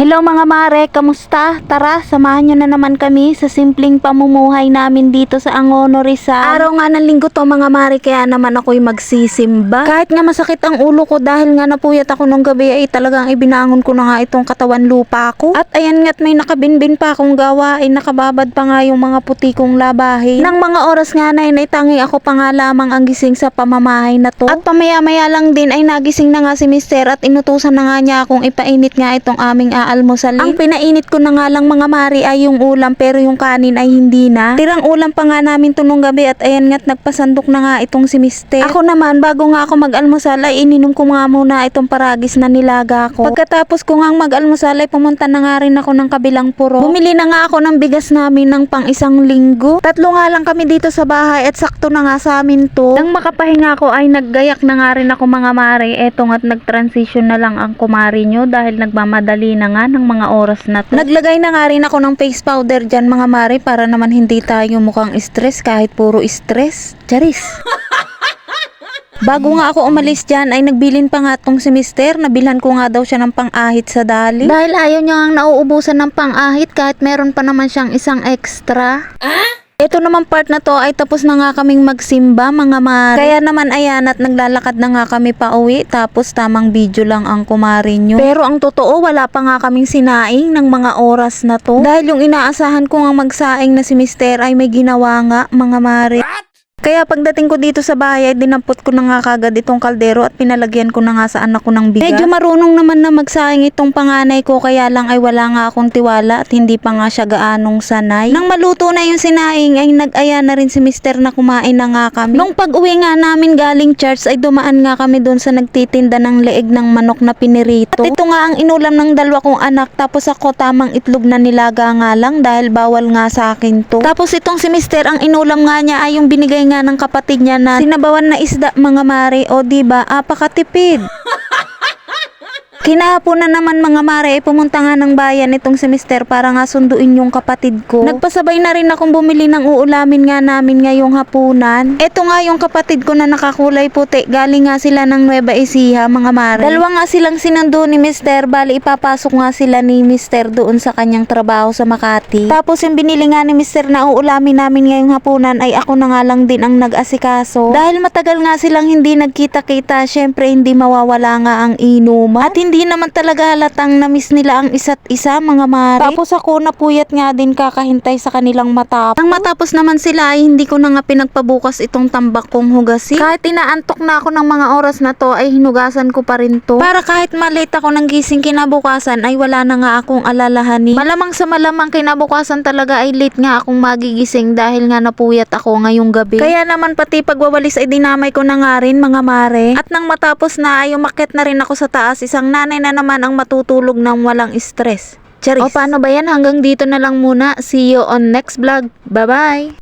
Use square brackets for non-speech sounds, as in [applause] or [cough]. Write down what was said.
Hello mga mare, kamusta? Tara, samahan nyo na naman kami sa simpleng pamumuhay namin dito sa Angono Rizal. Araw nga ng linggo to mga mare, kaya naman ako'y magsisimba. Kahit nga masakit ang ulo ko dahil nga napuyat ako nung gabi ay talagang ibinangon ko na nga itong katawan lupa ko. At ayan nga't may nakabinbin pa akong gawa, ay nakababad pa nga yung mga puti kong labahin. Nang mga oras nga na ay tangi ako pa nga lamang ang gising sa pamamahay na to. At pamaya-maya lang din ay nagising na nga si mister at inutusan na nga niya akong ipainit nga itong aming aalmusalin. Ang pinainit ko na nga lang mga mari ay yung ulam pero yung kanin ay hindi na. Tirang ulam pa nga namin to nung gabi at ayan nga't nagpasandok na nga itong si mister. Ako naman bago nga ako mag-almusal ay ininom ko nga muna itong paragis na nilaga ko. Pagkatapos ko nga mag-almusal ay pumunta na nga rin ako ng kabilang puro. Bumili na nga ako ng bigas namin ng pang isang linggo. Tatlo nga lang kami dito sa bahay at sakto na nga sa amin to. Nang makapahinga ko ay naggayak na nga rin ako mga mare. Eto nga't nag-transition na lang ang kumari nyo dahil nagmamadali na nga ng mga oras na to. Naglagay na nga rin ako ng face powder dyan mga mare para naman hindi tayo mukhang stress kahit puro stress. Charis! [laughs] Bago nga ako umalis dyan ay nagbilin pa nga tong si mister. Nabilhan ko nga daw siya ng pang-ahit sa dali. Dahil ayaw niya nga nauubusan ng pang-ahit kahit meron pa naman siyang isang extra. Ito naman part na to ay tapos na nga kaming magsimba mga mare. Kaya naman ayan at naglalakad na nga kami pa uwi tapos tamang video lang ang kumari nyo. Pero ang totoo wala pa nga kaming sinaing ng mga oras na to. Dahil yung inaasahan ko nga magsaing na si mister ay may ginawa nga mga mare. Kaya pagdating ko dito sa bahay, ay dinampot ko na nga kagad itong kaldero at pinalagyan ko na nga sa anak ko ng bigas. Medyo marunong naman na magsaing itong panganay ko kaya lang ay wala nga akong tiwala at hindi pa nga siya gaanong sanay. Nang maluto na yung sinaing ay nag-aya na rin si mister na kumain na nga kami. Nung pag-uwi nga namin galing church ay dumaan nga kami doon sa nagtitinda ng leeg ng manok na pinirito. At ito nga ang inulam ng dalawa kong anak tapos ako tamang itlog na nilaga nga lang dahil bawal nga sa akin to. Tapos itong si mister ang inulam nga niya ay yung binigay nga ng kapatid niya na sinabawan na isda mga mare o di ba apakatipid. [laughs] Kinahapon na naman mga mare ay pumunta nga ng bayan itong si mister para nga sunduin yung kapatid ko. Nagpasabay na rin akong bumili ng uulamin nga namin ngayong hapunan. Ito nga yung kapatid ko na nakakulay puti. Galing nga sila ng Nueva Ecija mga mare. Dalawa nga silang sinundo ni mister. Bali ipapasok nga sila ni mister doon sa kanyang trabaho sa Makati. Tapos yung binili nga ni mister na uulamin namin ngayong hapunan ay ako na nga lang din ang nag-asikaso. Dahil matagal nga silang hindi nagkita-kita, syempre hindi mawawala nga ang inuman. At hindi naman talaga halatang na-miss nila ang isa't isa mga mare. Tapos ako napuyat nga din kakahintay sa kanilang matapos. Nang matapos naman sila ay hindi ko na nga pinagpabukas itong tambak kong hugasin. Kahit inaantok na ako ng mga oras na to ay hinugasan ko pa rin to. Para kahit malate ako ng gising kinabukasan ay wala na nga akong alalahanin. Malamang sa malamang kinabukasan talaga ay late nga akong magigising dahil nga napuyat ako ngayong gabi. Kaya naman pati pagwawalis ay dinamay ko na nga rin mga mare. At nang matapos na ay umakyat na rin ako sa taas, isang nanay na naman ang matutulog ng walang stress. Charis. O paano ba yan? Hanggang dito na lang muna. See you on next vlog. Bye-bye!